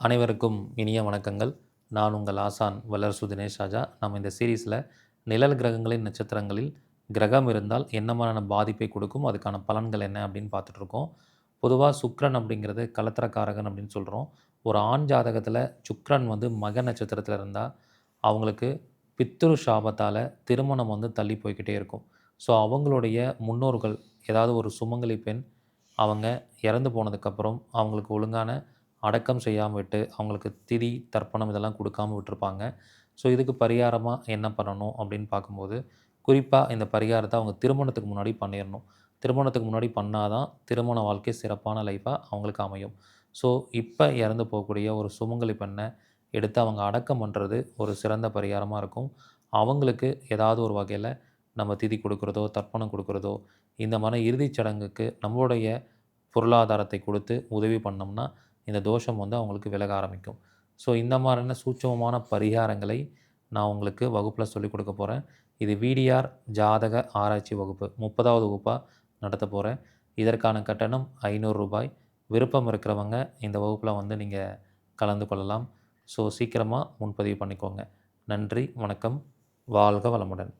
அனைவருக்கும் இனிய வணக்கங்கள். நான் உங்கள் ஆசான் வல்லரசு தினேஷ் ராஜா. நம்ம இந்த சீரீஸில் நிழல் கிரகங்களின் நட்சத்திரங்களில் கிரகம் இருந்தால் என்ன மாதிரியான பாதிப்பை கொடுக்கும் அதுக்கான பலன்கள் என்ன அப்படின்னு பார்த்துட்ருக்கோம் பொதுவாக சுக்ரன் அப்படிங்கிறது கலத்திரக்காரகன் அப்படின்னு சொல்கிறோம் ஒரு ஆண் ஜாதகத்தில் சுக்ரன் வந்து மக நட்சத்திரத்தில் இருந்தால் அவங்களுக்கு பித்ரு சாபத்தால் திருமணம் வந்து தள்ளி போய்க்கிட்டே இருக்கும். ஸோ அவங்களுடைய முன்னோர்கள் ஏதாவது ஒரு சுமங்கலி பெண் அவங்க இறந்து போனதுக்கப்புறம் அவங்களுக்கு ஒழுங்கான அடக்கம் செய்யாமல் விட்டு அவங்களுக்கு திதி தர்ப்பணம் இதெல்லாம் கொடுக்காம விட்டுருப்பாங்க. ஸோ இதுக்கு பரிகாரமாக என்ன பண்ணணும் அப்படின்னு பார்க்கும்போது குறிப்பாக இந்த பரிகாரத்தை அவங்க திருமணத்துக்கு முன்னாடி பண்ணிடணும். திருமணத்துக்கு முன்னாடி பண்ணால் தான் திருமண வாழ்க்கை சிறப்பான லைஃப்பாக அவங்களுக்கு அமையும். ஸோ இப்போ இறந்து போகக்கூடிய ஒரு சுமங்கலி பெண்ணை எடுத்து அவங்க அடக்கம் பண்ணுறது ஒரு சிறந்த பரிகாரமாக இருக்கும். அவங்களுக்கு ஏதாவது ஒரு வகையில் நம்ம திதி கொடுக்குறதோ தர்ப்பணம் கொடுக்குறதோ இந்த மாதிரி இறுதிச் சடங்குக்கு நம்மளுடைய பொருளாதாரத்தை கொடுத்து உதவி பண்ணோம்னா இந்த தோஷம் வந்து அவங்களுக்கு விலக ஆரம்பிக்கும். ஸோ இந்த மாதிரியான சூட்சமமான பரிகாரங்களை நான் உங்களுக்கு வகுப்பில் சொல்லிக் கொடுக்க போகிறேன் இது விடிஆர் ஜாதக ஆராய்ச்சி வகுப்பு. முப்பதாவது வகுப்பாக நடத்த போகிறேன் இதற்கான கட்டணம் ஐநூறு ரூபாய். விருப்பம் இருக்கிறவங்க இந்த வகுப்பில் வந்து நீங்கள் கலந்து கொள்ளலாம். ஸோ சீக்கிரமாக முன்பதிவு பண்ணிக்கோங்க. நன்றி வணக்கம். வாழ்க வளமுடன்.